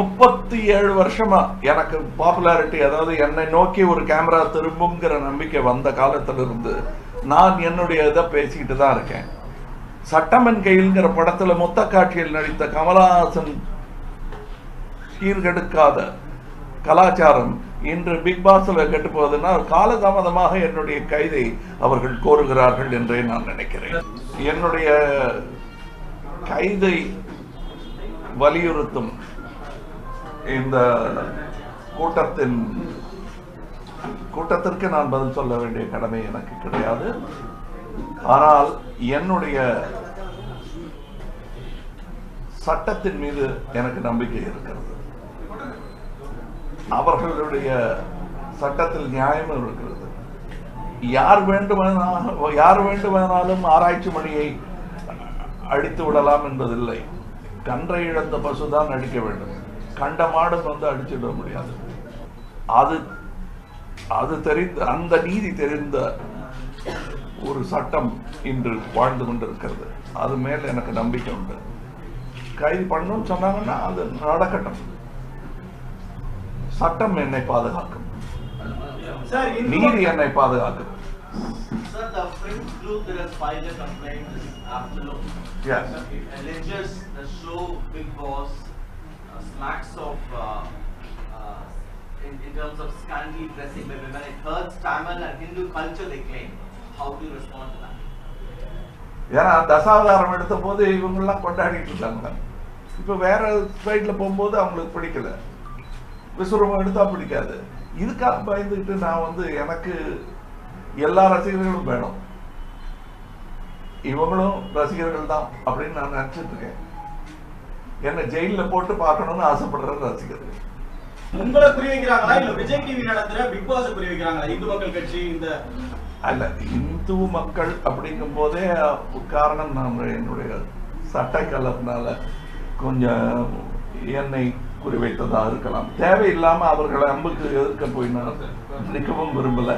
முப்பத்தி ஏழு வருஷமா எனக்கு பாப்புலாரிட்டி அதாவது என்னை நோக்கி ஒரு கேமரா திரும்புங்கிற நம்பிக்கை வந்த காலத்திலிருந்து நான் என்னுடைய இதை பேசிக்கிட்டு தான் இருக்கேன். சட்டமன் கையில்ங்கிற படத்துல மொத்த காட்சியில் நடித்த கமலஹாசன் சீர்கெடுக்காத கலாச்சாரம் இன்று பிக் பாஸ்ல கெட்டு போகுதுன்னா காலதாமதமாக என்னுடைய கைதை அவர்கள் கோருகிறார்கள் என்றே நான் நினைக்கிறேன். என்னுடைய கைதை வலியுறுத்தும் இந்த கூட்டத்தின் கூட்டத்திற்கு நான் பதில் சொல்ல வேண்டிய கடமை எனக்கு கிடையாது. ஆனால் என்னுடைய சட்டத்தின் மீது எனக்கு நம்பிக்கை இருக்கிறது. அவர்களுடைய சட்டத்தில் நியாயமும் இருக்கிறது. யார் வேண்டுமானாலும் யார் வேண்டுமானாலும் ஆராய்ச்சி மணியை அடித்து விடலாம் என்பதில்லை. கன்றை இழந்த பசுதான் அடிக்க வேண்டும். கண்ட மாடும் வந்து அடிச்சுவிட முடியாது. அது அது தெரிந்த அந்த நீதி தெரிந்த ஒரு சட்டம் இன்று வாழ்ந்து கொண்டிருக்கிறது. அது மேல் எனக்கு நம்பிக்கை உண்டு. கைது பண்ணணும்னு சொன்னாங்கன்னா அது நடக்கட்டும். சட்டம் என்னை பாதுகாக்கும். நீதி என்னை பாதுகாக்கும். Sir, the French group that has filed a complaint this afternoon. Yes. Alleges the show Big Boss Uh, smacks of, uh, uh, in, in terms of scanty dressing by women. It hurts Tamil and Hindu culture, they claim. How do you respond to that? ஏன்னா தசாவதாரம் எடுத்த போது இவங்கெல்லாம் கொண்டாடிட்டு இருந்தாங்க இப்போ வேற சைடில் போகும்போது அவங்களுக்கு பிடிக்கல விஸ்வரூபம் எடுத்தா பிடிக்காது இதுக்காக பயந்துக்கிட்டு நான் வந்து எனக்கு எல்லா ரசிகர்களும் வேணும் இவங்களும் ரசிகர்கள் தான் அப்படின்னு நான் நினைச்சிட்டு இருக்கேன் என்ன ஜெயில்ல போட்டு பார்க்கணும்னு ஆசைப்படுற ரசிகர்கள் உங்களை குறி வைக்கிறாங்களா? இல்ல விஜய் டிவி நடத்துற பிக் பாஸ் குறி வைக்கிறாங்களா? இந்து மக்கள் கட்சி இந்த அல்ல இந்து மக்கள் அப்படிங்கும் போதே காரணம் நான் என்னுடைய சட்டை கலர்னால கொஞ்சம் என்னை குறிவைத்ததாக இருக்கலாம். தேவையில்லாம அவர்களை அம்புக்கு எதிர்க்க போய் நான் நிற்கவும் விரும்பல.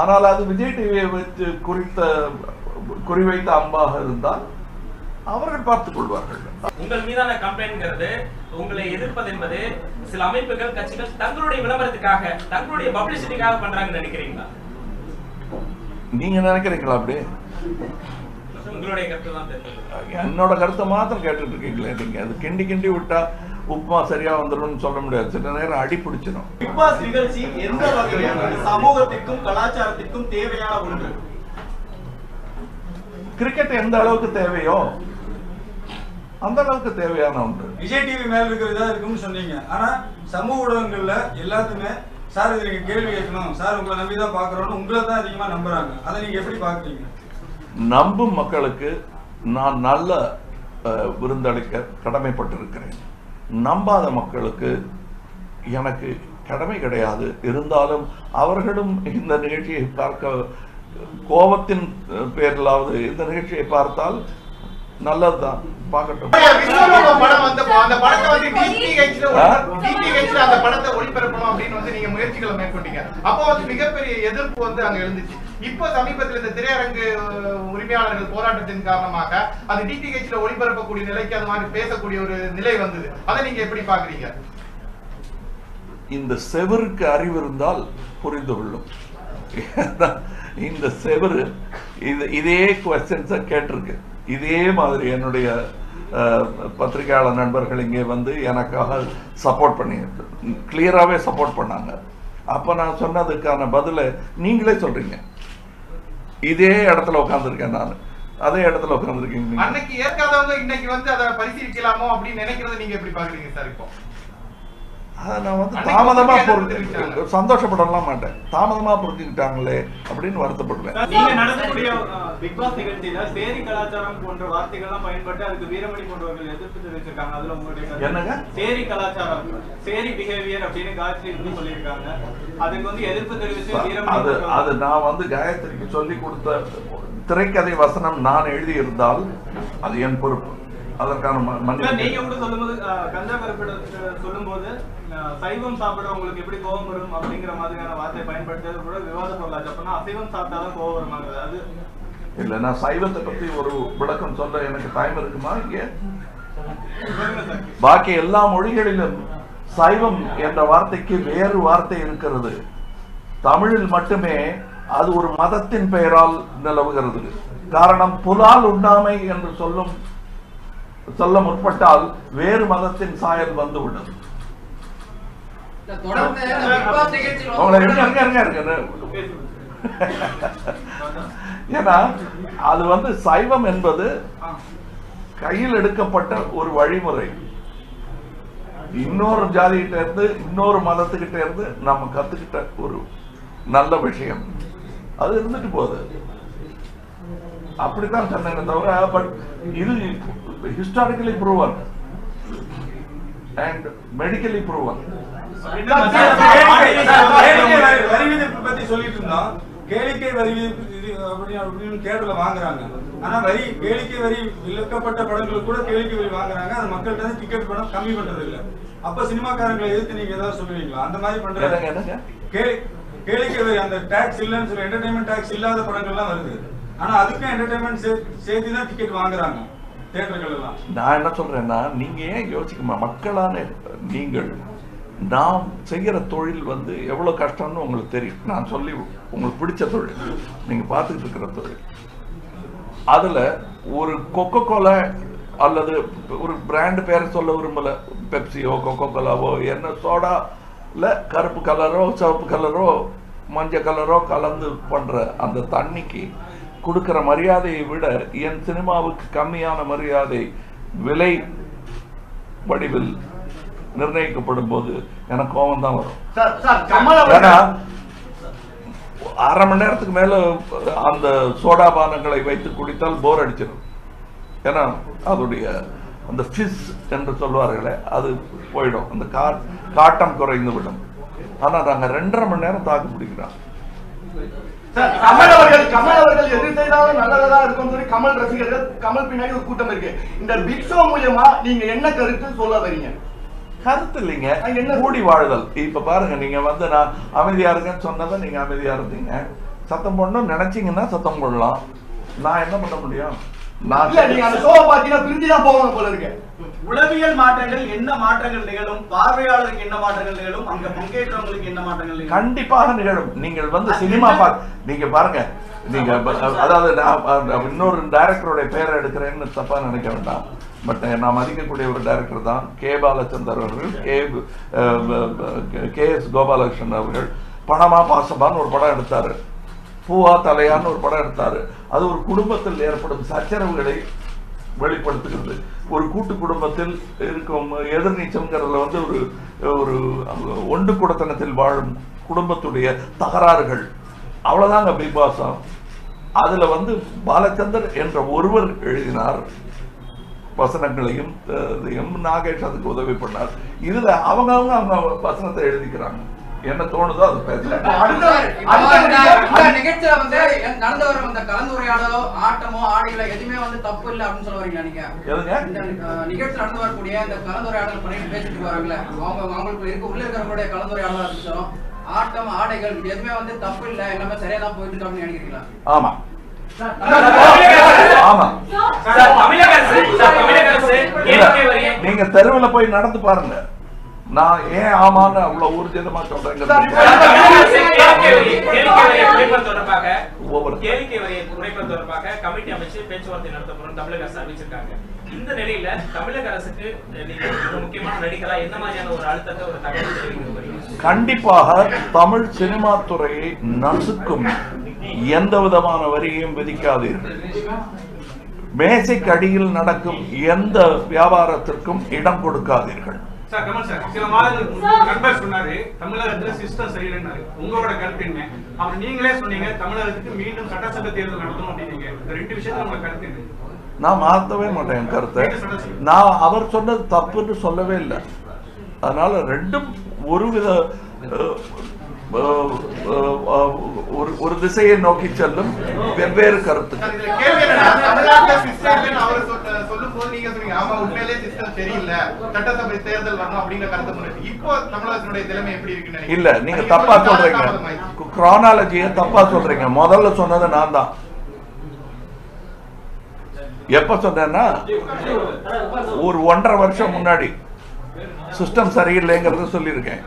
ஆனால் அது விஜய் டிவியை வச்சு குறித்த குறிவைத்த அம்பாக இருந்தால் அவர்கள் பார்த்துக் கொள்வார்கள். உங்கள் மீதான கம்ப்ளைண்ட்ங்கிறது உங்களை எதிர்ப்பது என்பது சில அமைப்புகள் கட்சிகள் தங்களுடைய விளம்பரத்துக்காக தங்களுடைய பப்ளிசிட்டிக்காக பண்றாங்கன்னு நினைக்கிறீங்களா? நீங்க நினைக்கிறீங்களா அப்படி? உங்களுடைய கருத்து தான் தெரிஞ்சது. என்னோட கருத்தை மாத்திரம் கேட்டுட்டு இருக்கீங்களே நீங்க. அது கிண்டி கிண்டி விட்டா உப்புமா சரியா வந்துரும்னு சொல்ல முடியாது. சில நேரம் அடி பிடிச்சிடும் பிக் பாஸ் நிகழ்ச்சி எந்த வகையான சமூகத்திற்கும் கலாச்சாரத்திற்கும் தேவையான ஒன்று. கிரிக்கெட் எந்த அளவுக்கு தேவையோ அந்த அளவுக்கு தேவையான ஒன்று. விஜய் டிவி மேல இருக்கிறதா இருக்கும்னு சொன்னீங்க. ஆனா சமூக ஊடகங்கள்ல எல்லாத்துமே சார் இது நீங்க கேள்வி கேட்கணும். சார் உங்களை நம்பி தான் பாக்குறோம்னு உங்களை தான் அதிகமா நம்புறாங்க. அதை நீங்க எப்படி பாக்குறீங்க நம்பும் மக்களுக்கு நான் நல்ல விருந்தளிக்க கடமைப்பட்டிருக்கிறேன். நம்பாத மக்களுக்கு எனக்கு கடமை கிடையாது. இருந்தாலும் அவர்களும் இந்த நிகழ்ச்சியை பார்க்க கோபத்தின் பேரிலாவது இந்த நிகழ்ச்சியை பார்த்தால் நல்லதுதான். பார்க்கட்டும். படம் அந்த படத்தை வந்து டிடிஹெச்ல ஆ? டிடிஹெச்ல அந்த படத்தை ஒளிபரப்பணும் அப்படின்னு வந்து நீங்க முயற்சிகளை மேற்கொண்டீங்க. அப்போ வந்து மிகப்பெரிய எதிர்ப்பு வந்து அங்க எழுந்துச்சு இப்போ சமீபத்தில் இந்த திரையரங்கு உரிமையாளர்கள் போராட்டத்தின் காரணமாக அது டிடிஹெச்ல ஒளிபரப்பக்கூடிய நிலைக்கு அது மாதிரி பேசக்கூடிய ஒரு நிலை வந்தது. அதை நீங்க எப்படி பாக்குறீங்க இந்த செவருக்கு அறிவு இருந்தால் புரிந்து கொள்ளும். இந்த செவரு இது இதே கொஸ்டின்ஸை கேட்டிருக்கு. இதே மாதிரி என்னுடைய அஹ், பத்திரிகையாளர் நண்பர்கள் இங்கே வந்து எனக்காக சப்போர்ட் பண்ணி கிளியராகவே சப்போர்ட் பண்ணாங்க. அப்போ நான் சொன்னதுக்கான பதிலை நீங்களே சொல்றீங்க. இதே இடத்துல உட்காந்துருக்கேன் நான். அதே இடத்துல உட்காந்துருக்கீங்க அன்னைக்கு ஏற்காதவங்க இன்னைக்கு வந்து அதை பரிசீலிக்கலாமோ அப்படின்னு நினைக்கிறத நீங்க எப்படி பாக்குறீங்க சார் இப்போ? அதை நான் வந்து தாமதமா தெரிவிச்சாங்க. சந்தோஷப்படலாம் மாட்டேன் தாமதமா புரிஞ்சுக்கிட்டாங்களே அப்படின்னு வருத்தப்படுவேன் நீங்க நடத்தக்கூடிய பிக் பாஸ் நிகழ்ச்சியில சேரி கலாச்சாரம் போன்ற வார்த்தைகள்லாம் பயன்பட்டு அதுக்கு வீரமணி போன்றவர்கள் எதிர்ப்பு தெரிவிச்சிருக்காங்க அதுல உங்களுடைய? என்னங்க? சேரி கலாச்சாரம் சேரி பிஹேவியர் அப்படின்னு காயத்ரி வந்து சொல்லியிருக்காங்க அதுக்கு வந்து எதிர்ப்பு தெரிவிச்சு வீரமணி அது அது நான் வந்து காயத்ரிக்கு சொல்லி கொடுத்த திரைக்கதை வசனம் நான் எழுதியிருந்தால் அது என் பொறுப்பு அதற்கான மன்னிப்பு நீங்க கூட சொல்லும்போது கருப்பிட சொல்லும்போது சைவம் சாப்பிட உங்களுக்கு எப்படி கோபம் வரும் அப்படிங்கிற மாதிரியான வார்த்தையை பயன்படுத்தியது கூட விவாத பொருளாச்சு அப்படின்னா அசைவம் சாப்பிட்டாலும் கோபம் வருமாங்கிறது. அது இல்ல நான் சைவத்தை பத்தி ஒரு விளக்கம் சொல்ல எனக்கு டைம் இருக்குமா? இங்கே? பாக்கி எல்லா மொழிகளிலும் சைவம் என்ற வார்த்தைக்கு வேறு வார்த்தை இருக்கிறது. தமிழில் மட்டுமே அது ஒரு மதத்தின் பெயரால் நிலவுகிறது. காரணம் புலால் உண்ணாமை என்று சொல்லும் சொல்ல முற்பட்டால் வேறு மதத்தின் சாயல் வந்துவிடும் தொடர்ந்து இந்த Big Boss நிகழ்ச்சியில் அவங்கள வந்து இருங்க இருங்க இருங்க இருங்க ஏன்னா அது வந்து சைவம் என்பது கையில் எடுக்கப்பட்ட ஒரு வழிமுறை. இன்னொரு ஜாதிகிட்ட இருந்து இன்னொரு மதத்துக்கிட்ட இருந்து நம்ம கத்துக்கிட்ட ஒரு நல்ல விஷயம். அது இருந்துட்டு போகுது. அப்படித்தான் சொன்னாங்க தவிர பட் இது historically proven and medically proven வரி- விதிப்பு பத்தி சொல்லிட்டு இருந்தோம் கேளிக்கை வரி அப்படின்னு கேரள வாங்குறாங்க ஆனா வரி கேளிக்கை வரி விலக்கப்பட்ட படங்களுக்கு கூட கேளிக்கை வரி வாங்குறாங்க அது மக்கள்கிட்ட இருந்து டிக்கெட் பணம் கம்மி பண்றது இல்ல அப்ப சினிமாக்காரங்களை எதிர்த்து நீங்க ஏதாவது சொல்லுவீங்களா அந்த மாதிரி பண்றாங்க என்னங்க கேளிக்கை வரி அந்த டாக்ஸ் இல்லைன்னு சொல்லி என்டர்டைன்மெண்ட் டாக்ஸ் இல்லாத படங்கள்லாம் வருது ஆனா அதுக்கும் என்டர்டைன்மெண்ட் சேர்த்து தான் டிக்கெட் வாங்குறாங்க தியேட்டர்கள் எல்லாம் நான் என்ன சொல்றேன்னா நீங்க ஏன் யோசிக்கமா மக்களான நீங்கள் நாம் செய்கிற தொழில் வந்து எவ்வளோ கஷ்டம்னு உங்களுக்கு தெரியும். நான் சொல்லி உங்களுக்கு பிடிச்ச தொழில். நீங்கள் பார்த்துக்கிட்டு இருக்கிற தொழில். அதில் ஒரு கொக்கோ கோலா அல்லது ஒரு பிராண்டு பேரை சொல்ல விரும்பலை. பெப்சியோ கொக்கோ கோலாவோ என்ன சோடாவில் கருப்பு கலரோ சிவப்பு கலரோ மஞ்சள் கலரோ கலந்து பண்ணுற அந்த தண்ணிக்கு கொடுக்குற மரியாதையை விட என் சினிமாவுக்கு கம்மியான மரியாதை விலை வடிவில் நிர்ணயிக்கப்படும் போது எனக்கு கோபம் தான் வரும் ஏன்னா அரை மணி நேரத்துக்கு மேல அந்த சோடா பானங்களை வைத்து குடித்தால் போர் அடிச்சிடும். ஏன்னா அதோடைய அந்த ஃபிஸ் என்று சொல்வார்களே அது போயிடும். அந்த கா காட்டம் குறைந்து விடும். ஆனா நாங்க ரெண்டரை மணி நேரம் தாக்கு பிடிக்கிறோம். கமல் அவர்கள் கமல் அவர்கள் எது செய்தாலும் நல்லதா இருக்கும் சொல்லி கமல் ரசிகர்கள் கமல் பின்னாடி ஒரு கூட்டம் இருக்கு. இந்த பிக் ஷோ மூலியமா நீங்க என்ன கருத்து சொல்ல வரீங்க? கருத்து இல்லைங்க. என்ன? கூடி வாழுதல். இப்ப பாருங்க நீங்க வந்து நான் அமைதியா இருக்கேன்னு சொன்னதை நீங்க அமைதியா இருந்தீங்க. சத்தம் போடணும்னு நினைச்சீங்கன்னா சத்தம் போடலாம். நான் என்ன பண்ண முடியும்? நான் இல்ல நீங்க அந்த ஷோவை பாத்தீங்கன்னா பிரிஞ்சு தான் போவாங்க போல இருக்கு. உளவியல் மாற்றங்கள் என்ன மாற்றங்கள் நிகழும்? பார்வையாளருக்கு என்ன மாற்றங்கள் நிகழும்? அங்க பங்கேற்றவங்களுக்கு என்ன மாற்றங்கள் கண்டிப்பாக நிகழும். நீங்கள் வந்து சினிமா பா நீங்க பாருங்க. நீங்க அதாவது நான் இன்னொரு டைரக்டருடைய பேரை எடுக்கிறேன்னு தப்பா நினைக்க வேண்டாம். பட் நான் மதிக்கக்கூடிய ஒரு டைரக்டர் தான் கே பாலச்சந்தர் அவர்கள். கே கே எஸ் கோபாலகிருஷ்ணன் அவர்கள். பணமா பாசமான்னு ஒரு படம் எடுத்தார். பூவா தலையான்னு ஒரு படம் எடுத்தார். அது ஒரு குடும்பத்தில் ஏற்படும் சச்சரவுகளை வெளிப்படுத்துகிறது. ஒரு கூட்டு குடும்பத்தில் இருக்கும் எதிர்நீச்சம்ங்கிறதுல வந்து ஒரு ஒரு ஒன்று குடத்தனத்தில் வாழும் குடும்பத்துடைய தகராறுகள். அவ்வளோதாங்க பிக் பாஸ். அதில் வந்து பாலச்சந்தர் என்ற ஒருவர் எழுதினார். வசனங்களையும் எம் நாகேஷ் அதுக்கு உதவி பண்ணார். இதுல அவங்க அவங்க அவங்க வசனத்தை எழுதிக்கிறாங்க. என்ன தோணுதோ அதை நிகழ்ச்சியில வந்து நடந்து வரும் இந்த கலந்துரையாடலோ ஆட்டமோ ஆடிகளோ எதுவுமே வந்து தப்பு இல்லை அப்படின்னு சொல்ல வரீங்களா நீங்க? நிகழ்ச்சி நடந்து வரக்கூடிய இந்த கலந்துரையாடல் பண்ணிட்டு பேசிட்டு வராங்களே அவங்க அவங்களுக்கு இருக்க உள்ள இருக்கிறவங்களுடைய கலந்துரையாடலா இருக்கட்டும் ஆட்டம் ஆடைகள் எதுவுமே வந்து தப்பு இல்லை எல்லாமே சரியா தான் போயிட்டு இருக்கு அப்படின்னு நினைக்கிறீங்களா? ஆமா. ஆமா. சார் தமிழக அரசு சார் தமிழக அரசு நீங்க தெருவுல போய் நடந்து பாருங்க. நான் ஏன் ஆமான்னு அவ்வளவு ஊர்ஜிதமா சொல்றேங்க கேளிக்கை வரி கேளிக்கை வரியை குறைப்பது தொடர்பாக கமிட்டி அமைச்சு பேச்சுவார்த்தை நடத்த போறோம் தமிழக அரசு அறிவிச்சிருக்காங்க. இந்த நிலையில தமிழக அரசுக்கு முக்கியமான நடிகரா என்ன மாதிரியான ஒரு அழுத்தத்தை ஒரு தகவல் தெரிவிக்க போறீங்க கண்டிப்பாக தமிழ் சினிமா துறையை நசுக்கும் எந்த விதமான வரியையும் விதிக்காதீர்கள். மேசைக்கு அடியில் நடக்கும் எந்த வியாபாரத்திற்கும் இடம் கொடுக்காதீர்கள். சார் கமல் சார் சில மாதங்களுக்கு முன்பு நண்பர் சொன்னாரு தமிழகத்துல சிஸ்டம் சரியில்லைன்னாரு. உங்களோட கருத்து என்ன? அவர் நீங்களே சொன்னீங்க தமிழகத்துக்கு மீண்டும் சட்டசபை தேர்தல் நடத்தணும் அப்படின்னீங்க. இந்த ரெண்டு விஷயத்துல உங்க கருத்து என்ன? நான் மாற்றவே மாட்டேன் என் கருத்தை. நான் அவர் சொன்னது தப்புன்னு சொல்லவே இல்லை. அதனால ரெண்டும் ஒருவித ஒரு ஒரு திசையை நோக்கி செல்லும் வெவ்வேறு கருத்துக்கள். கருத்தை? இல்ல நீங்க தப்பா சொல்றீங்க. குரானாலஜியை தப்பா சொல்றீங்க. முதல்ல சொன்னது நான் தான். எப்ப சொன்னேன்னா ஒரு ஒன்றரை வருஷம் முன்னாடி. சிஸ்டம் சரியில்லைங்கிறத சொல்லியிருக்கேன்.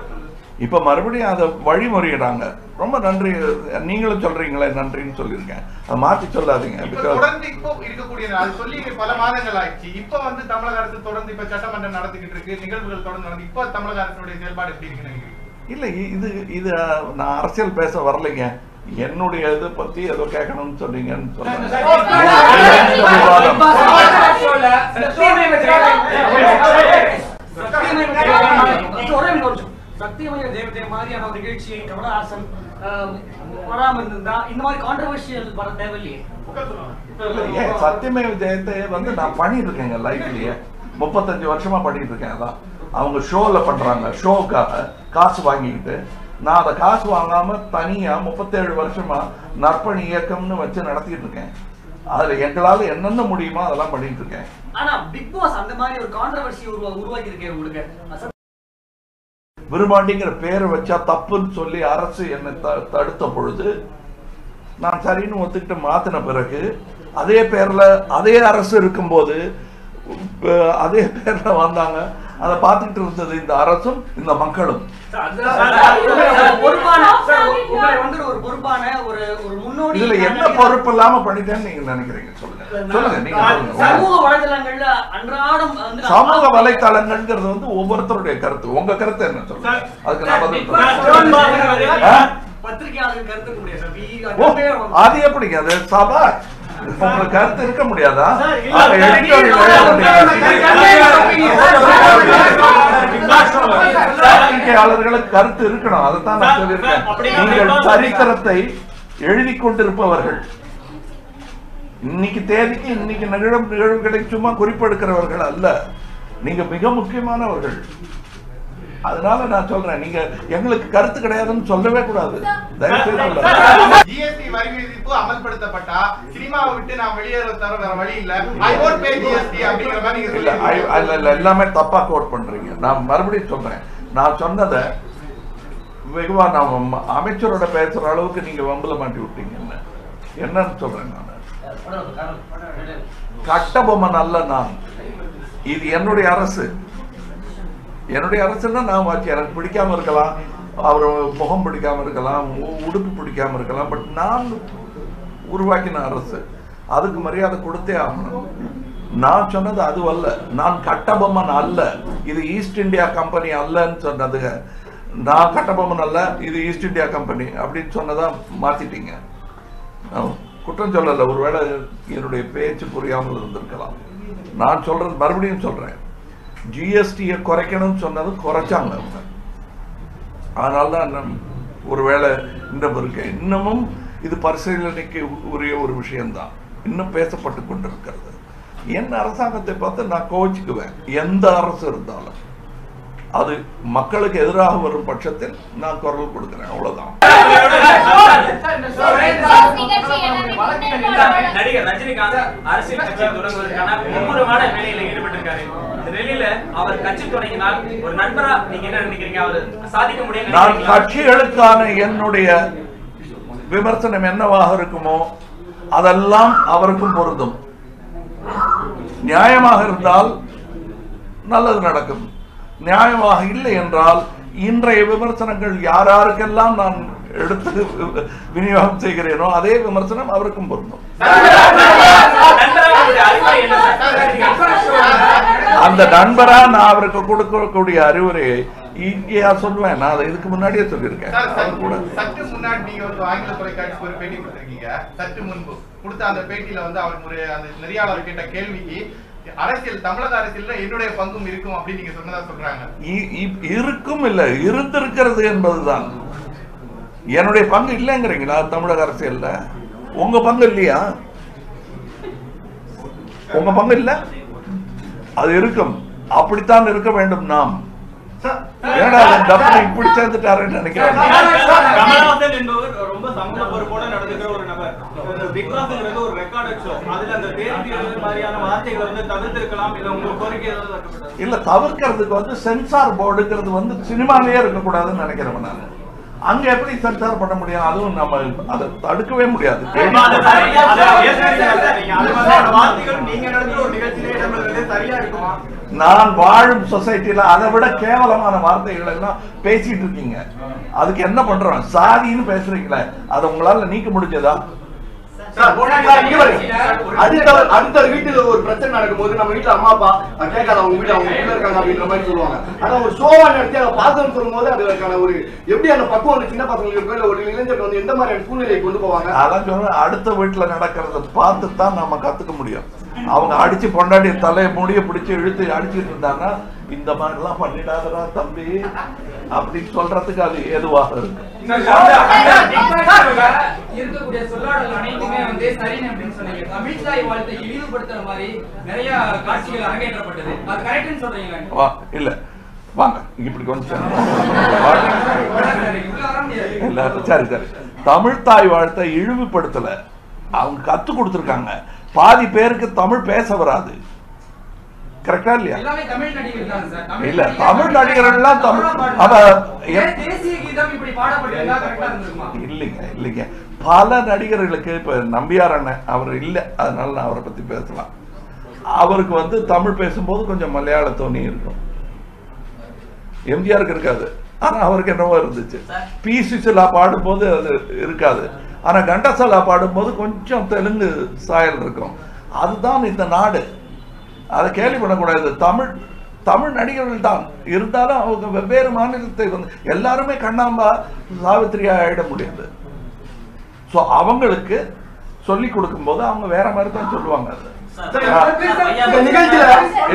இப்ப மறுபடியும் அதை வழிமுறையிடாங்க ரொம்ப நன்றி நீங்களும் சொல்றீங்களே நன்றின்னு சொல்லியிருக்கேன் அதை மாத்தி சொல்லாதீங்க இப்ப பிகாஸ் தொடர்ந்து இப்போ இருக்கக்கூடிய அது சொல்லி பல மாதங்கள் ஆயிடுச்சு இப்ப வந்து தமிழக அரசு தொடர்ந்து இப்ப சட்டமன்றம் நடத்திக்கிட்டு இருக்கு நிகழ்வுகள் தொடர்ந்து நடந்து இப்ப தமிழக அரசுடைய செயல்பாடு எப்படி இருக்குன்னு இல்ல இது இது நான் அரசியல் பேச வரலைங்க என்னுடைய இதை பத்தி ஏதோ கேட்கணும்னு சொன்னீங்கன்னு சொன்னேன் சத்தியமய தேவதை மாதிரியான ஒரு நிகழ்ச்சியை கமலஹாசன் வராம இருந்தா இந்த மாதிரி கான்ட்ரவர்ஷியல் வர தேவையில்லையே. சத்தியமேவ ஜெயத்தை வந்து நான் பண்ணிட்டு இருக்கேங்க லைஃப்லயே முப்பத்தஞ்சு வருஷமா பண்ணிட்டு இருக்கேன் அதான். அவங்க ஷோல பண்றாங்க ஷோக்காக காசு வாங்கிக்கிட்டு. நான் அதை காசு வாங்காம தனியா முப்பத்தேழு வருஷமா நற்பணி இயக்கம்னு வச்சு நடத்திட்டு இருக்கேன் அதுல எங்களால என்னென்ன முடியுமோ அதெல்லாம் பண்ணிட்டு இருக்கேன் ஆனா பிக் பாஸ் அந்த மாதிரி ஒரு கான்ட்ரவர்சி உருவா உருவாக்கி இருக்கேன் உங்களுக்கு. விருமாண்டிங்கிற விரும்பாண்டிங்கிற பேரை வச்சா தப்புன்னு சொல்லி அரசு என்னை த- தடுத்த பொழுது நான் சரின்னு ஒத்துக்கிட்டு மாத்தின பிறகு அதே பேரில் அதே அரசு இருக்கும்போது அதே பேரில் வந்தாங்க அதை பார்த்துக்கிட்டு இருந்தது இந்த அரசும் இந்த மக்களும் இதுல என்ன பொறுப்பு இல்லாம பண்ணிட்டேன்னு நீங்க நினைக்கிறீங்க சொல்லுங்க சமூக வலைதளங்கள்ல அன்றாடம் வந்து சமூக வலைத்தளங்கள்ங்கிறது வந்து ஒவ்வொருத்தருடைய கருத்து உங்க கருத்து என்ன சொல்லுங்க அதுக்கு நான் பதில் அது எப்படிங்க அது சபா உங்களுக்கு கருத்து இருக்க முடியாதா? பத்திரிகையாளர்களுக்கு கருத்து இருக்கணும் அதைத்தான் நான் சொல்லியிருக்கேன் நீங்கள் சரித்திரத்தை எழுதி கொண்டிருப்பவர்கள் இன்னைக்கு தேதிக்கு இன்னைக்கு நிகழும் நிகழ்வுகளை சும்மா குறிப்பெடுக்கிறவர்கள் அல்ல. நீங்க மிக முக்கியமானவர்கள். அதனால நான் சொல்றேன் நீங்க எங்களுக்கு கருத்து கிடையாதுன்னு சொல்லவே கூடாது. ஜிஎஸ்டி வரி விதிப்பு அமல்படுத்தப்பட்டா சினிமாவை விட்டு நான் வெளியேற தர வேற வழி இல்ல. ஐ ஓட் பே ஜிஎஸ்டி அப்படிங்கிற மாதிரி இல்ல இல்ல, எல்லாமே தப்பா கோட் பண்றீங்க. நான் மறுபடியும் சொல்றேன். நான் சொன்னதை வெகுவா நான் அமைச்சரோட பேசுற அளவுக்கு நீங்க வம்புல மாட்டி விட்டீங்க என்ன என்னன்னு சொல்றேன் நான். கட்டபொம்மன் அல்ல நான். இது என்னுடைய அரசு. என்னுடைய அரசுன்னா நான் வாட்சி எனக்கு பிடிக்காம இருக்கலாம். அவர் முகம் பிடிக்காம இருக்கலாம் உடுப்பு பிடிக்காம இருக்கலாம். பட் நான் உருவாக்கின அரசு. அதுக்கு மரியாதை கொடுத்தே ஆகணும். நான் சொன்னது அது அல்ல. நான் கட்டபொம்மன் அல்ல. இது ஈஸ்ட் இந்தியா கம்பெனி அல்லன்னு சொன்னது நான் கட்டபொம்மன் அல்ல இது ஈஸ்ட் இந்தியா கம்பெனி அப்படின்னு சொன்னதான் மாத்திட்டீங்க. ஆமாம் குற்றம் சொல்லலை. ஒருவேளை என்னுடைய பேச்சு புரியாமல் இருந்திருக்கலாம். நான் சொல்றது மறுபடியும் சொல்றேன். ஜிஎஸ்டியை குறைக்கணும்னு சொன்னது குறைச்சாங்க அவங்க. அதனால தான் நம் ஒருவேளை இன்னும் இருக்கு இன்னமும் இது பரிசீலனைக்கு உரிய ஒரு விஷயம்தான். இன்னும் பேசப்பட்டு கொண்டிருக்கிறது. என் அரசாங்கத்தை பார்த்து நான் கோச்சிக்குவேன் எந்த அரசு இருந்தாலும். அது மக்களுக்கு எதிராக வரும் பட்சத்தில் நான் குரல் கொடுக்குறேன். அவ்வளோதான் நடிகர் ரஜினிகாந்த் அரசியல் கட்சி தொடங்குவதற்கான மும்முரமான வேலையில ஈடுபட்டிருக்காரு. இந்த நிலையில அவர் கட்சி தொடங்கினால் ஒரு நண்பரா நீங்க என்ன நினைக்கிறீங்க? அவர் சாதிக்க முடியும் நான் நினைக்கிறீங்களா? கட்சிகளுக்கான என்னுடைய விமர்சனம் என்னவாக இருக்குமோ அதெல்லாம் அவருக்கும் பொருந்தும். நியாயமாக இருந்தால் நல்லது நடக்கும். நியாயமாக இல்லை என்றால் இன்றைய விமர்சனங்கள் யார் யாருக்கெல்லாம் நான் எடுத்து விநியோகம் செய்கிறேனோ அதே விமர்சனம் அவருக்கும் பொருந்தும்? அந்த நண்பரா நான் அவருக்கு கொடுக்கக்கூடிய அறிவுரையை இங்கேயா சொல்லுவேன் நான் அதை இதுக்கு முன்னாடியே சொல்லியிருக்கேன். சார், அவர் கூட. சற்று- முன்னாடி நீங்க ஒரு ஆங்கில தொலைக்காட்சிக்கு ஒரு பேட்டி கொடுத்திருக்கீங்க. சற்று முன்பு. கொடுத்த அந்த பேட்டியில வந்து அவர் ஒரு அந்த நெறியாளர் கேட்ட கேள்விக்கு அரசியல் தமிழக அரசியல்ல என்னுடைய பங்கும் இருக்கும் அப்படின்னு நீங்க சொன்னதா சொல்றாங்க. இருக்கும் இல்ல இருந்திருக்கிறது என்பதுதான். என்னுடைய பங்கு இல்லைங்கிறீங்களா தமிழக அரசியல்ல? உங்க பங்கு இல்லையா? உங்க பங்கு இல்ல? அது இருக்கும். அப்படித்தான் இருக்க வேண்டும் நாம். ஏன்னா இப்படி சேர்ந்துட்டாருன்னு நினைக்கிறேன் ரொம்ப சமூக பொறுப்போட நடந்துக்கிற ஒரு நபர். இந்த பிக் பாஸ்ங்கிறது ஒரு ரெக்கார்டட் ஷோ அதுல அந்த பேர் மாதிரியான வார்த்தைகளை வந்து தவிர்த்திருக்கலாம் இல்ல உங்க கோரிக்கை ஏதாவது வைக்கப்பட்டது இல்ல தவிர்க்கிறதுக்கு வந்து சென்சார் போர்டுங்கிறது வந்து சினிமாலேயே இருக்கக்கூடாதுன்னு நினைக்கிறவன் நான். அங்க எப்படி சென்சார் பண்ண முடியும்? அதுவும் நம்ம அதை தடுக்கவே முடியாது. நான் வாழும் சொசைட்டில அதை விட கேவலமான வார்த்தைகள் எல்லாம் பேசிட்டு இருக்கீங்க. அதுக்கு என்ன பண்றோம்? சாதின்னு பேசுறீங்களே. அதை உங்களால நீக்க முடிஞ்சதா சார், சார், இங்க பாருங்க. அடுத்த அடுத்த வீட்டுல ஒரு பிரச்சனை நடக்கும்போது நம்ம வீட்டுல அம்மா அப்பா கேட்காத அவங்க வீட்டுல அவங்க வீட்டுல இருக்காங்க அப்படின்ற மாதிரி சொல்லுவாங்க. ஆனா ஒரு ஷோவா நடத்தி அதை பார்த்தோம்னு சொல்லும்போது அதுக்கான ஒரு எப்படி அந்த பக்குவம் சின்ன பசங்களுக்கு ஒரு இளைஞர்கள் வந்து எந்த மாதிரியான சூழ்நிலையை கொண்டு போவாங்க? அதான் சொல்றேன் அடுத்த வீட்டுல நடக்கிறத பார்த்து தான் நம்ம கத்துக்க முடியும். அவங்க அடிச்சு பொண்டாடி தலையை முடிய பிடிச்சு இழுத்து அடிச்சிட்டு இருந்தாங்கன்னா இந்த மாதிரி எல்லாம் பண்ணிடாதடா தம்பி அப்படின்னு சொல்றதுக்கு அது ஏதுவாக இருக்கு. இருக்கக்கூடிய சொல்லாடல் அனைத்துமே வந்து சரின்னு அப்படின்னு சொன்னீங்க. தமிழ்தாய் வாழ்த்தை இழிவுபடுத்துற மாதிரி நிறைய காட்சிகள் அரங்கேற்றப்பட்டது. அது கரெக்ட்னு சொல்றீங்களா? இல்ல. வாங்க இப்படி கொஞ்சம் சரி சரி. தமிழ் தாய் வாழ்த்தை இழிவுபடுத்தல. அவங்க கத்து கொடுத்துருக்காங்க. பாதி பேருக்கு தமிழ் பேச வராது. கரெக்டா இல்லையா? இல்ல, தமிழ் நடிகர்கள் எல்லாம் தமிழ். இருந்திருக்குமா? இல்லைங்க இல்லைங்க. பல நடிகர்களுக்கு இப்ப நம்பியார் அண்ணன் அவர் இல்லை அதனால நான் அவரை பத்தி பேசலாம். அவருக்கு வந்து தமிழ் பேசும்போது கொஞ்சம் மலையாள தோணி இருக்கும். எம்ஜிஆருக்கு இருக்காது. ஆனா அவருக்கு என்னவோ இருந்துச்சு. பி சுசிலா பாடும்போது அது இருக்காது. ஆனா கண்டசாலா பாடும்போது கொஞ்சம் தெலுங்கு சாயல் இருக்கும். அதுதான் இந்த நாடு. அதை கேள்வி பண்ணக்கூடாது. தமிழ் தமிழ் நடிகர்கள் தான் இருந்தாலும் அவங்க வெவ்வேறு மாநிலத்தை வந்து எல்லாருமே கண்ணாம்பா சாவித்திரியா ஆயிட முடியாது. ஸோ அவங்களுக்கு சொல்லி கொடுக்கும்போது அவங்க வேற மாதிரி தான் சொல்லுவாங்க அது.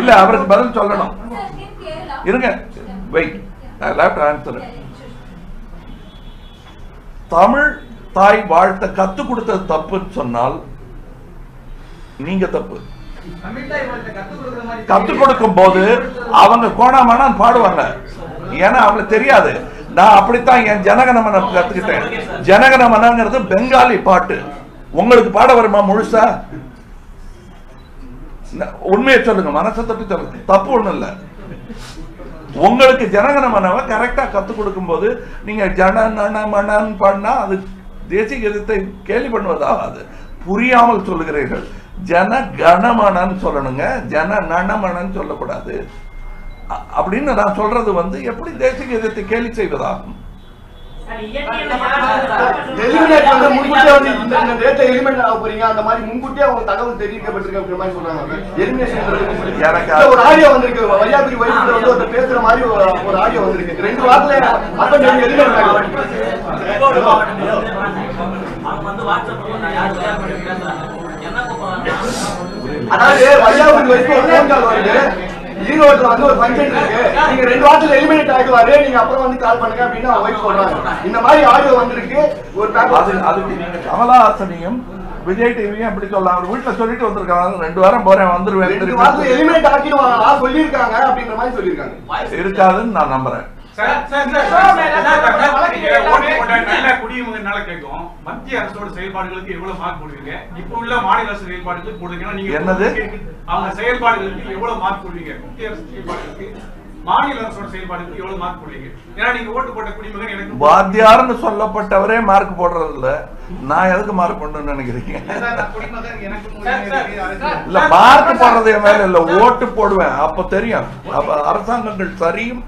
இல்ல அவருக்கு பதில் சொல்லணும். இருங்க. வெயிட் ஆன்சர் தமிழ் தாய் வாழ்த்த கத்து கொடுத்தது தப்புன்னு சொன்னால் நீங்க தப்பு. கத்து கொடுக்கும் போது அவங்க கோணாமணான்னு பாடுவாங்க. ஏன்னா அவங்களுக்கு தெரியாது. நான் அப்படித்தான் என் ஜனகணமன கத்துக்கிட்டேன். ஜனகணமனங்கிறது பெங்காலி பாட்டு. உங்களுக்கு பாட வருமா முழுசா? உண்மையை சொல்லுங்க. மனசை தொட்டு சொல்லுங்க. தப்பு ஒண்ணும் இல்ல. உங்களுக்கு ஜனகணமனவை கரெக்டா கத்து கொடுக்கும்போது நீங்க ஜனநனமனன் பாடினா அது தேசிய கீதத்தை கேலி பண்ணுவதாகாது. புரியாமல் சொல்லுகிறீர்கள். ஜன கணமனன் சொல்லணுங்க. ஜன நனமனன் சொல்லக்கூடாது. அ- அப்படின்னு நான் சொல்றது வந்து எப்படி தேசிய கீதத்தை கேலி செய்வதாகும்? எனக்கு அதாவது வயசுல ஒரு ஃபோன் கால் வருது ஈரோட்ல வந்து ஒரு ஃபங்க்ஷன் இருக்கு. நீங்க ரெண்டு வாரத்துல எலிமினேட் ஆகுவாரு நீங்க அப்புறம் வந்து கால் பண்ணுங்க அப்படின்னு அவங்க வைஃப் சொல்றாங்க. இந்த மாதிரி ஆடியோ வந்திருக்கு. ஒரு அது பேப்பர் நீங்க கமலஹாசனையும் விஜய் டிவியும் எப்படி சொல்லலாம்? அவர் வீட்டுல சொல்லிட்டு வந்திருக்காங்க ரெண்டு வாரம் போறேன் வந்துருவேன் எலிமினேட் ஆக்கிடுவாங்க சொல்லியிருக்காங்க அப்படின்ற மாதிரி சொல்லியிருக்காங்க. இருக்காதுன்னு நான் நம்புறேன். கேட்கும். மத்திய அரசோட செயல்பாடுகளுக்கு எவ்வளவு மார்க் போடுவீங்க இப்ப உள்ள மாநில அரசு செயல்பாடுகளுக்கு போடுவீங்கன்னா நீங்க என்னது? அவங்க செயல்பாடுகளுக்கு எவ்வளவு மார்க் போடுவீங்க மத்திய அரசு செயல்பாடுகளுக்கு மாநில அரசோட செயல்பாடுகளுக்கு எவ்வளவு மார்க் போடுவீங்க ஏன்னா நீங்க ஓட்டு போட்ட குடிமகன் எனக்கு வாத்தியார்னு சொல்லப்பட்டவரே மார்க் போடுறது இல்ல நான் எதுக்கு மார்க் பண்ணணும்னு நினைக்கிறீங்க இல்ல மார்க் போடுறது மேல இல்ல ஓட்டு போடுவேன் அப்ப தெரியும் அப்ப அரசாங்கங்கள் சரியும்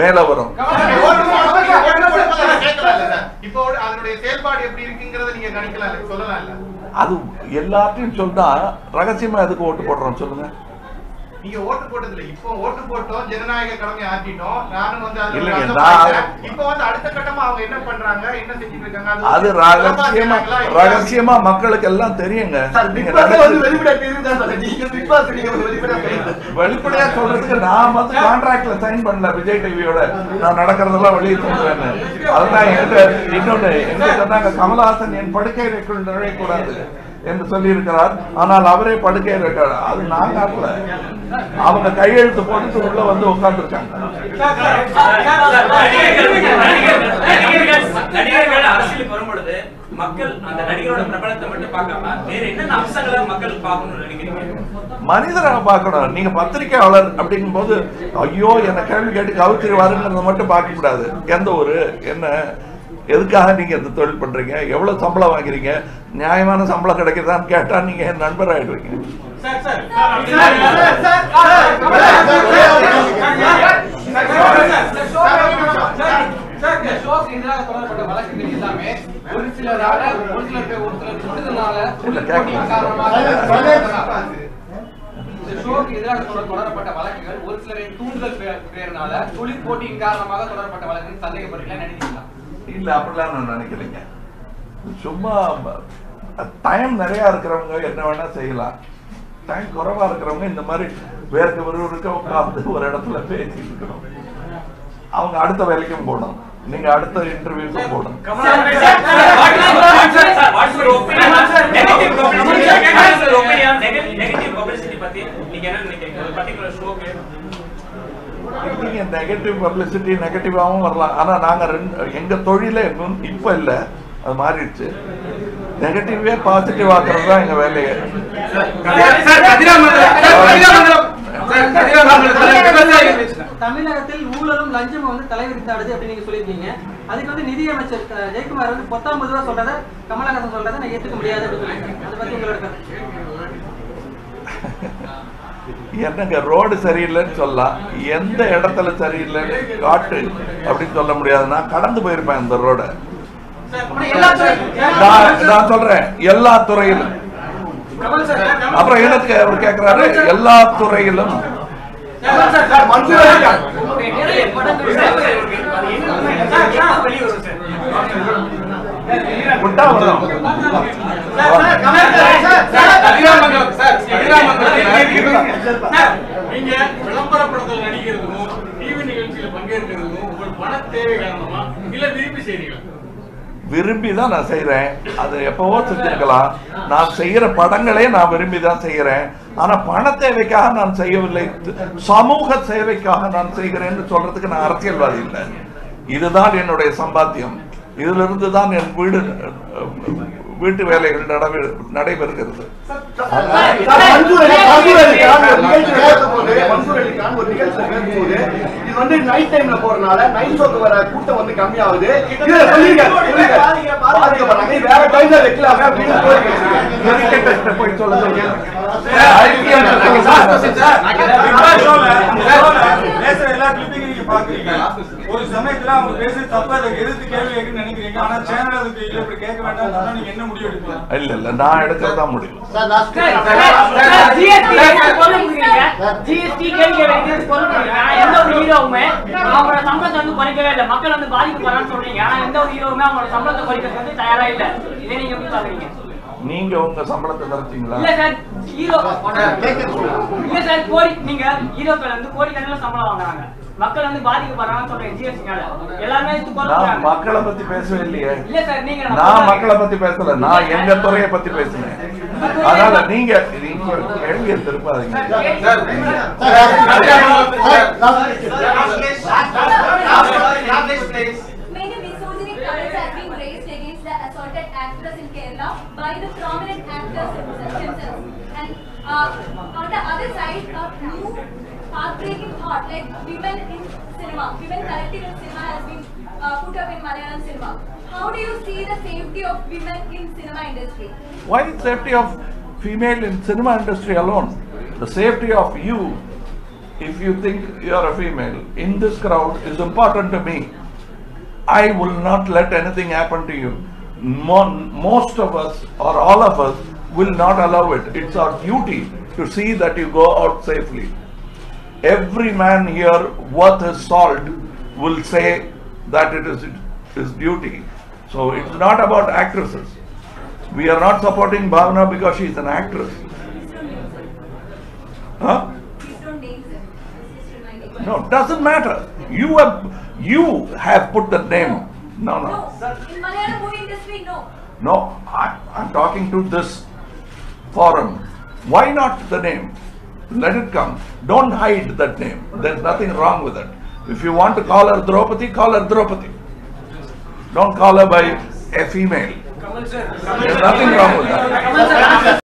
மேல வரும். அது எல்லாத்தையும் சொன்னா ரகசியமா எதுக்கு ஓட்டு போடுறோம் சொல்லுங்க. நீங்க ஓட்டு போட்டதில்ல. இப்போ ஓட்டு போட்டோம் ஜனநாயக கடமை ஆற்றிட்டோம். நானும் வந்து. இப்போ வந்து அடுத்த கட்டமா அவங்க என்ன பண்றாங்க? என்ன செஞ்சுட்டு இருக்காங்க? அது ரகசியமா? ரகசியமா மக்களுக்கு எல்லாம் தெரியுங்க. வெளிப்படையா சொல்றதுக்கு நான் வந்து கான்ட்ராக்ட்ல சைன் பண்ணல விஜய் டிவியோட நான் நடக்கிறதெல்லாம் வெளியே சொல்றேன்னு அதுதான் என்கிட்ட இன்னொன்னு எங்க சொன்னாங்க கமலஹாசன் என் படுக்கை நுழையக்கூடாது. என்று சொல்லி இருக்கிறார் ஆனால் அவரே படுக்கை இருக்கிறார் அது நான் காட்டல. அவங்க கையெழுத்து போட்டுட்டு உள்ள வந்து உட்கார்ந்துருக்காங்க. அரசியலுக்கு வரும்பொழுது மக்கள் அந்த நடிகரோட பிரபலத்தை மட்டும் பார்க்காம வேற என்னென்ன அம்சங்களை மக்கள் பார்க்கணும்னு நினைக்கிறீங்க? மனிதராக பார்க்கணும். நீங்க பத்திரிக்கையாளர் அப்படிங்கும் போது ஐயோ என்ன கேள்வி கேட்டு கவுத்திரி வருங்கிறத மட்டும் பார்க்க கூடாது எந்த ஒரு என்ன? எதுக்காக நீங்க இந்த தொழில் பண்றீங்க? எவ்வளவு சம்பளம் வாங்குறீங்க? நியாயமான சம்பளம் கிடைக்குதான்னு கேட்டா நீங்க என் நண்பர் இந்த ஷோக்கு எதிராக தொடரப்பட்ட வழக்குகள் ஒரு சிலரின் தூண்டுதல் பே- பேரினால தொழில் போட்டியின் காரணமாக தொடரப்பட்ட வழக்குன்னு சந்தேகப்படுறீங்களா நினைக்கிறீங்களா இல்ல அப்படிலாம் நான் நினைக்கலைங்க சும்மா டைம் நிறைய இருக்கிறவங்க என்ன வேணா செய்யலாம் டைம் குறைவா இருக்கிறவங்க இந்த மாதிரி வேர்க்க விறுவிறுக்க உட்கார்ந்து ஒரு இடத்துல பேசிட்டு இருக்கணும் அவங்க அடுத்த வேலைக்கும் போகணும் நீங்க அடுத்த இன்டர்வியூக்கும் போகணும் நெகட்டிவ் பப்ளிசிட்டி பத்தி நீங்க என்ன நீங்க நெகட்டிவ் பப்ளிசிட்டி நெகட்டிவாகவும் வரலாம். ஆனா நாங்க ரெண்டு எங்க தொழிலே இப்ப இல்ல. அது மாறிடுச்சு. நெகட்டிவே பாசிட்டிவ் ஆக்குறது தான் எங்க வேலையே. தமிழகத்தில் ஊழலும் லஞ்சமும் வந்து தலைவிரித்தாடுது அப்படின்னு நீங்க சொல்லியிருக்கீங்க. அதுக்கு வந்து நிதியமைச்சர் ஜெயக்குமார் வந்து பத்தாம் ரூபா சொல்றத கமலஹாசன் சொல்றதை நான் ஏத்துக்க முடியாது அப்படின்னு சொல்லியிருக்கேன் அதை பத்தி உங்களோட என்னங்க ரோடு சரியில்லைன்னு சொல்லலாம் எந்த இடத்துல சரியில்லைன்னு காட்டு அப்படின்னு சொல்ல முடியாது நான் கடந்து போயிருப்பேன் இந்த ரோட நான் நான் சொல்றேன் எல்லா துறையிலும் அப்புறம் என்னத்துக்கு அவர் கேக்குறாரு எல்லா துறையிலும் விட்டா வரும் நீங்க விளம்பரப்படத்தில் நடிக்கிறதுக்கும் டிவி நிகழ்ச்சியில பங்கேற்கிறதுக்கும் உங்கள் பண தேவை காரணமா இல்ல விரும்பி செய்றீங்களா விரும்பி தான் நான் செய்கிறேன் அது எப்பவோ செஞ்சிருக்கலாம். நான் செய்யற படங்களே நான் விரும்பி தான் செய்யறேன் ஆனா பண தேவைக்காக நான் செய்யவில்லை. சமூக சேவைக்காக நான் செய்கிறேன்னு சொல்றதுக்கு நான் அரசியல்வாதி இல்லை. இதுதான் என்னுடைய சம்பாத்தியம். இதிலிருந்து தான் என் வீடு வீட்டு வேலைகள் நடைபெறு- நடைபெறுகிறது இது வந்து நைட் டைம்ல போறனால நைட் ஷோக்கு வர கூட்டம் வந்து கம்மியாகுது இதுல இது வேற டைம்ல வைக்கலாமே அப்படின்னு கிரிக்கெட்டை போய் சொல்ல சொல்லுங்க பேசுற எல்லா கிளிப்பிங்கும் நீங்க பாக்குறீங்க ஒரு சமயத்துல அவங்க பேசுறது தப்பா அதை எதிர்த்து கேள்வி கேட்கணும்னு நினைக்கிறீங்க. ஆனா சேனல் அதுக்கு இல்ல இப்படி கேட்க வேண்டாம்னு சொன்னா நீங்க என்ன முடிவு எடுப்பீங்க? இல்ல இல்ல நான் எடுக்கிறதா முடியும் ஜிஎஸ்டி கேள்வி வைக்கிறது சொல்ல முடியுங்க? ஆனா எந்த ஒரு ஹீரோவுமே அவங்களோட சம்பளத்தை வந்து குறைக்கவே இல்லை. மக்கள் வந்து பாதிக்கப்படுறான்னு சொல்றீங்க. ஆனா எந்த ஒரு ஹீரோவுமே அவங்களோட சம்பளத்தை குறைக்கிறது வந்து தயாரா இல்ல. இதை நீங்க எப்படி பாக்குறீங்க நீங்க உங்க சம்பளத்தை தரச்சிங்களா? இல்ல சார் ஹீரோ இல்ல சார் கோடி நீங்க ஹீரோக்கள் வந்து கோடிக்கணக்கில் சம்பளம் வாங்குறாங்க. மக்கள் வந்து பாதிக்கப்படுறாங்கன்னு ஜிஎஸ்டினால எல்லாருமே நான் மக்களை பத்தி பேசவே இல்லையே இல்ல சார் நீங்க நான் மக்களை பத்தி பேசல நான் எங்க துறையை பத்தி பேசினேன் அதனால நீங்க கேள்வியை திருப்பாதீங்க by the prominent actors themselves. And uh, on the other side, a new heartbreaking thought like women in cinema, women collective in cinema has been uh, put up in Malayalam cinema. How do you see the safety of women in cinema industry? Why is safety of female in cinema industry alone? The safety of you, if you think you are a female, in this crowd is important to me. I will not let anything happen to you. Most of us or all of us will not allow it. It's our duty to see that you go out safely. Every man here worth his salt will say that it is his duty. So it's not about actresses. We are not supporting Bhavana because she is an actress. Huh? No, doesn't matter. You have you have put the name. No, no. No, in Malayalam movie industry, no. No, I, I'm talking to this forum. Why not the name? Let it come. Don't hide that name. There's nothing wrong with it. If you want to call her Draupadi, call her Draupadi. Don't call her by a female. There's nothing wrong with that.